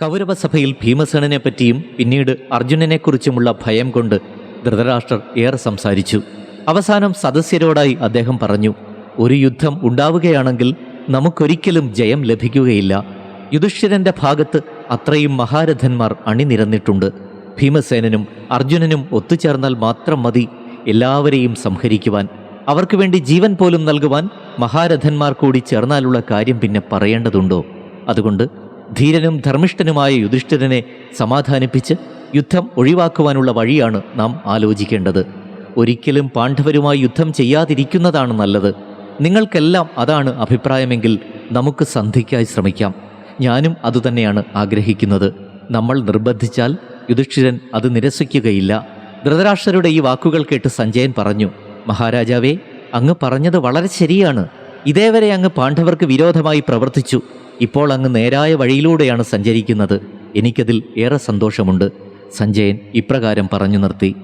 കൗരവസഭയിൽ ഭീമസേനനെ പറ്റിയും പിന്നീട് അർജുനനെക്കുറിച്ചുമുള്ള ഭയം കൊണ്ട് ധൃതരാഷ്ട്രർ ഏറെ സംസാരിച്ചു. അവസാനം സദസ്യരോടായി അദ്ദേഹം പറഞ്ഞു ഒരു യുദ്ധം ഉണ്ടാവുകയാണെങ്കിൽ നമുക്കൊരിക്കലും ജയം ലഭിക്കുകയില്ല. യുധിഷ്ഠിരന്റെ ഭാഗത്ത് അത്രയും മഹാരഥന്മാർ അണിനിരന്നിട്ടുണ്ട്. ഭീമസേനനും അർജുനനും ഒത്തുചേർന്നാൽ മാത്രം മതി എല്ലാവരെയും സംഹരിക്കുവാൻ. അവർക്ക് വേണ്ടി ജീവൻ പോലും നൽകുവാൻ മഹാരഥന്മാർ കൂടി ചേർന്നാലുള്ള കാര്യം പിന്നെ പറയേണ്ടതുണ്ടോ? അതുകൊണ്ട് ധീരനും ധർമ്മിഷ്ഠനുമായ യുധിഷ്ഠിരനെ സമാധാനിപ്പിച്ച് യുദ്ധം ഒഴിവാക്കുവാനുള്ള വഴിയാണ് നാം ആലോചിക്കേണ്ടത്. ഒരിക്കലും പാണ്ഡവരുമായി യുദ്ധം ചെയ്യാതിരിക്കുന്നതാണ് നല്ലത്. നിങ്ങൾക്കെല്ലാം അതാണ് അഭിപ്രായമെങ്കിൽ നമുക്ക് സന്ധിക്കായി ശ്രമിക്കാം. ഞാനും അതുതന്നെയാണ് ആഗ്രഹിക്കുന്നത്. നമ്മൾ നിർബന്ധിച്ചാൽ യുധിഷ്ഠിരൻ അത് നിരസിക്കുകയില്ല. ധൃതരാഷ്ട്രരുടെ ഈ വാക്കുകൾ കേട്ട് സഞ്ജയൻ പറഞ്ഞു മഹാരാജാവേ അങ്ങ് പറഞ്ഞത് വളരെ ശരിയാണ്. ഇതേവരെ അങ്ങ് പാണ്ഡവർക്ക് വിരോധമായി പ്രവർത്തിച്ചു. ഇപ്പോൾ അങ്ങ് നേരായ വഴിയിലൂടെയാണ് സഞ്ചരിക്കുന്നത്. എനിക്കതിൽ ഏറെ സന്തോഷമുണ്ട്. സഞ്ജയൻ ഇപ്രകാരം പറഞ്ഞു നിർത്തി.